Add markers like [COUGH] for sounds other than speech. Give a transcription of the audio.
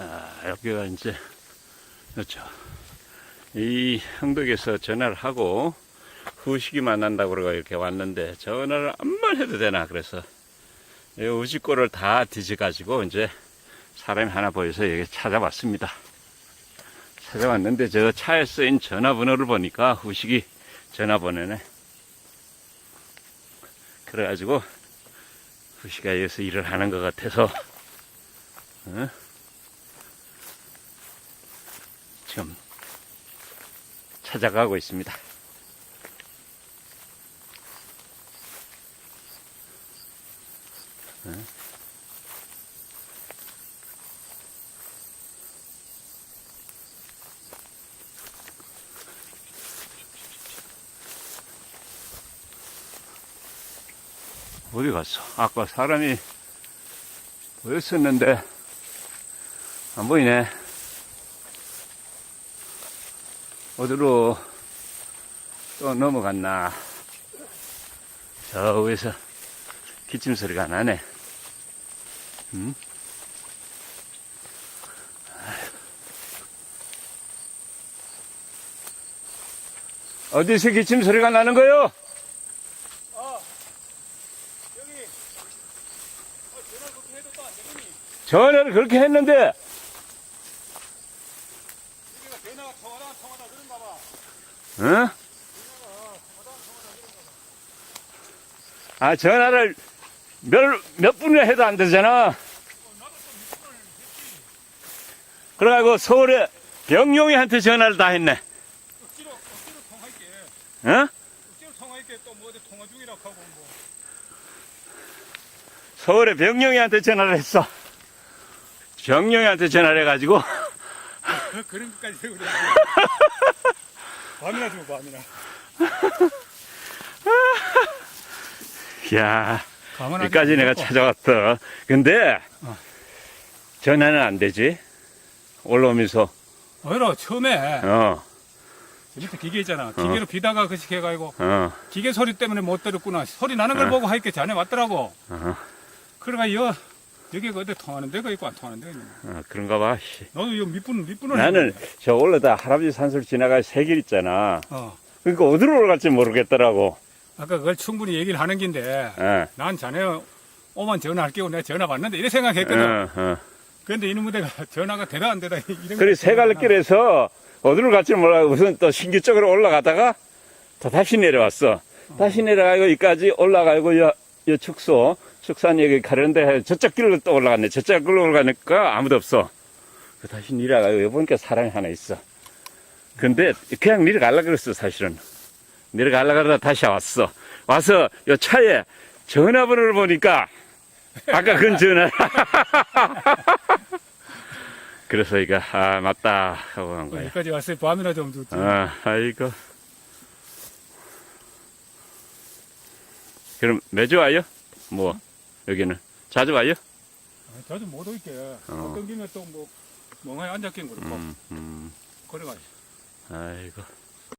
아, 여기가 이제, 그렇죠. 이 형덕에서 전화를 하고, 후식이 만난다고 그러고 이렇게 왔는데, 전화를 안만 해도 되나, 그래서, 이 우지꼬를 다 뒤져가지고, 이제, 사람이 하나 보여서 여기 찾아왔습니다. 찾아왔는데, 저 차에 쓰인 전화번호를 보니까, 후식이 전화번호네. 그래가지고, 후식가 여기서 일을 하는 것 같아서, 어? 지금 찾아가고 있습니다. 어? 어디 갔어? 아까 사람이 보였었는데 안 보이네. 어디로 또 넘어갔나. 저 위에서 기침 소리가 나네. 음? 어디서 기침 소리가 나는 거요? 아, 여기, 아, 전화 그렇게 해도 또 안 되더니, 전화를 그렇게 했는데, 여기가 전화가 통하 어? 아, 전화를 몇, 몇 분이나 해도 안 되잖아. 그래가지고 서울에 병용이한테 전화를 다 했네. 억지로, 억지로 통화할게. 어? 억지로 통화할게. 또뭐 어디 통화 중이라고 하고 뭐. 서울에 병용이한테 전화를 했어. 병용이한테 전화를 해가지고, [LAUGHS] 그런 것까지 세우려. 밤이나 주고 밤이나. 야 여기까지 내가 찾아왔어. 근데, 어. 전화는 안 되지. 올라오면서, 어이로 처음에 어, 밑에 기계 있잖아. 기계로 비다가 그식 해가지고 어, 기계 소리 때문에 못 들었구나. 소리 나는 걸 어. 보고 하니까 자네 왔더라고. 어, 그래가 여 여기가 어디 통하는 데가 있고 안 통하는 데가 있네. 어, 그런가 봐. 씨. 너도 이 밑분 밑분을 나는 저 올라다 할아버지 산소를 지나갈 새길 있잖아. 어. 그러니까 어디로 올라갈지 모르겠더라고. 아까 그걸 충분히 얘기를 하는 긴데 어, 난 자네 오만 전화할게요. 내가 전화 받는데 이래 생각했거든. 어, 어. 그런데 이놈의 내가 전화가 되다 안 되다 이런 그래 거 세갈길에서 어디로 갈지 몰라 우선 또 신기 쪽으로 올라가다가 또 다시 내려왔어. 다시 내려가고 여기까지 올라가고 여, 여 축소 축산 여기 가려는데 저쪽 길로 또 올라갔네. 저쪽 길로 올라가니까 아무도 없어. 그 다시 내려가고 여기 보니까 사람이 하나 있어. 근데 그냥 내려갈라 그랬어 사실은. 내려갈라 그러다 다시 왔어. 와서 요 차에 전화번호를 보니까 아까 그 전화. [LAUGHS] 그래서 이거 아 맞다 하고 한 거야. 여기까지 왔어요. 밤이나 좀 줬지. 아 아이고. 그럼 매주 와요? 뭐 여기는 자주 와요? 아, 자주 못 올게. 어. 어떤 김에 또뭐 멍하니 앉았긴 그렇고 음, 음. 그래가지고. 아이고.